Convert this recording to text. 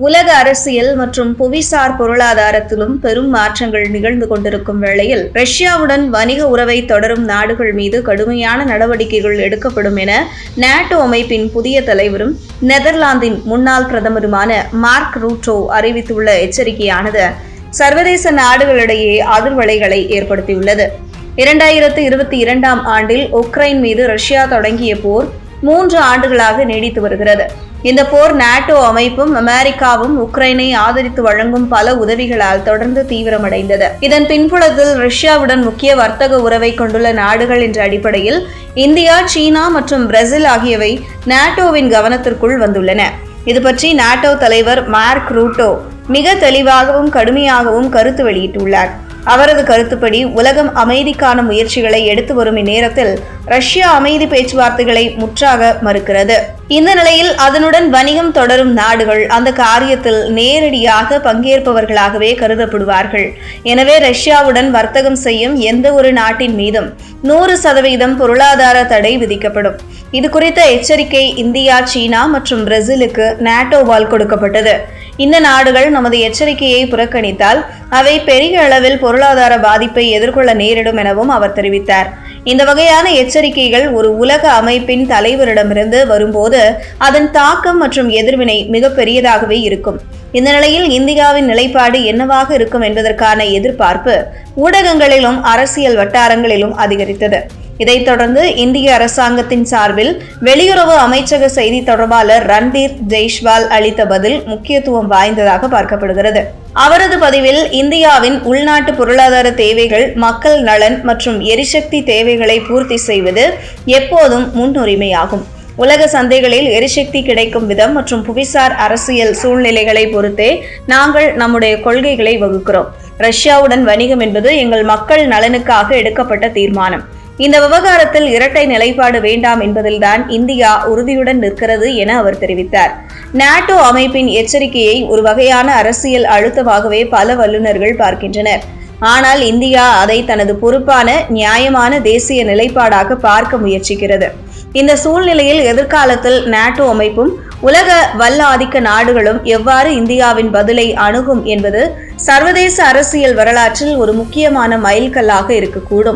உலக அரசியல் மற்றும் புவிசார் பொருளாதாரத்திலும் பெரும் மாற்றங்கள் நிகழ்ந்து கொண்டிருக்கும் வேளையில் ரஷ்யாவுடன் வணிக உறவை தொடரும் நாடுகள் மீது கடுமையான நடவடிக்கைகள் எடுக்கப்படும் என நாட்டோ அமைப்பின் புதிய தலைவரும் நெதர்லாந்தின் முன்னாள் பிரதமருமான மார்க் ரூட்டோ அறிவித்துள்ள எச்சரிக்கையானது சர்வதேச நாடுகளிடையே அதிர்வலைகளை ஏற்படுத்தியுள்ளது. இரண்டாயிரத்து இருபத்தி இரண்டாம் ஆண்டில் உக்ரைன் மீது ரஷ்யா தொடங்கிய போர் மூன்று ஆண்டுகளாக நீடித்து வருகிறது. இந்த போர் நாட்டோ அமைப்பும் அமெரிக்காவும் உக்ரைனை ஆதரித்து வழங்கும் பல உதவிகளால் தொடர்ந்து தீவிரமடைந்தது. இதன் பின்புலத்தில் ரஷ்யாவுடன் முக்கிய வர்த்தக உறவை கொண்டுள்ள நாடுகள் என்ற அடிப்படையில் இந்தியா சீனா மற்றும் பிரேசில் ஆகியவை நாட்டோவின் கவனத்திற்குள் வந்துள்ளன. இது பற்றி நாட்டோ தலைவர் மார்க் ரூட்டோ மிக தெளிவாகவும் கடுமையாகவும் கருத்து வெளியிட்டுள்ளார். அவரது கருத்துப்படி உலகம் அமைதிக்கான முயற்சிகளை எடுத்து வரும் இந்நேரத்தில் ரஷ்யா அமைதி பேச்சுவார்த்தைகளை முற்றாக மறுக்கிறது. இந்த நிலையில் அதனுடன் வணிகம் தொடரும் நாடுகள் அந்த காரியத்தில் நேரடியாக பங்கேற்பவர்களாகவே கருதப்படுவார்கள். எனவே ரஷ்யாவுடன் வர்த்தகம் செய்யும் எந்த ஒரு நாட்டின் மீதும் நூறு சதவீதம் பொருளாதார தடை விதிக்கப்படும். இது குறித்த எச்சரிக்கை இந்தியா சீனா மற்றும் பிரேசிலுக்கு நாட்டோவால் கொடுக்கப்பட்டது. இந்த நாடுகள் நமது எச்சரிக்கையை புறக்கணித்தால் அவை பெரிய அளவில் பொருளாதார பாதிப்பை எதிர்கொள்ள நேரிடும் எனவும் அவர் தெரிவித்தார். இந்த வகையான எச்சரிக்கைகள் ஒரு உலக அமைப்பின் தலைவரிடமிருந்து வரும்போது அதன் தாக்கம் மற்றும் எதிர்வினை மிகப்பெரியதாகவே இருக்கும். இந்த நிலையில் இந்தியாவின் நிலைப்பாடு என்னவாக இருக்கும் என்பதற்கான எதிர்பார்ப்பு ஊடகங்களிலும் அரசியல் வட்டாரங்களிலும் அதிகரித்தது. இதைத் தொடர்ந்து இந்திய அரசாங்கத்தின் சார்பில் வெளியுறவு அமைச்சக செய்தி தொடர்பாளர் ரன்தீர் ஜெய்ஷ்வால் அளித்த பதில் முக்கியத்துவம் வாய்ந்ததாக பார்க்கப்படுகிறது. அவரது பதிவில் இந்தியாவின் உள்நாட்டு பொருளாதார தேவைகள் மக்கள் நலன் மற்றும் எரிசக்தி தேவைகளை பூர்த்தி செய்வது எப்போதும் முன்னுரிமையாகும். உலக சந்தைகளில் எரிசக்தி கிடைக்கும் விதம் மற்றும் புவிசார் அரசியல் சூழ்நிலைகளை பொறுத்தே நாங்கள் நம்முடைய கொள்கைகளை வகுக்கிறோம். ரஷ்யாவுடன் வணிகம் என்பது எங்கள் மக்கள் நலனுக்காக எடுக்கப்பட்ட தீர்மானம். இந்த விவகாரத்தில் இரட்டை நிலைப்பாடு வேண்டாம் என்பதில்தான் இந்தியா உறுதியுடன் நிற்கிறது என அவர் தெரிவித்தார். நாட்டோ அமைப்பின் எச்சரிக்கையை ஒரு வகையான அரசியல் அழுத்தமாகவே பல வல்லுநர்கள் பார்க்கின்றனர். ஆனால் இந்தியா அதை தனது பொறுப்பான நியாயமான தேசிய நிலைப்பாடாக பார்க்க முயற்சிக்கிறது. இந்த சூழ்நிலையில் எதிர்காலத்தில் நாட்டோ அமைப்பும் உலக வல்ல ஆதிக்க நாடுகளும் எவ்வாறு இந்தியாவின் பதிலை அணுகும் என்பது சர்வதேச அரசியல் வரலாற்றில் ஒரு முக்கியமான மைல்கல்லாக இருக்கக்கூடும்.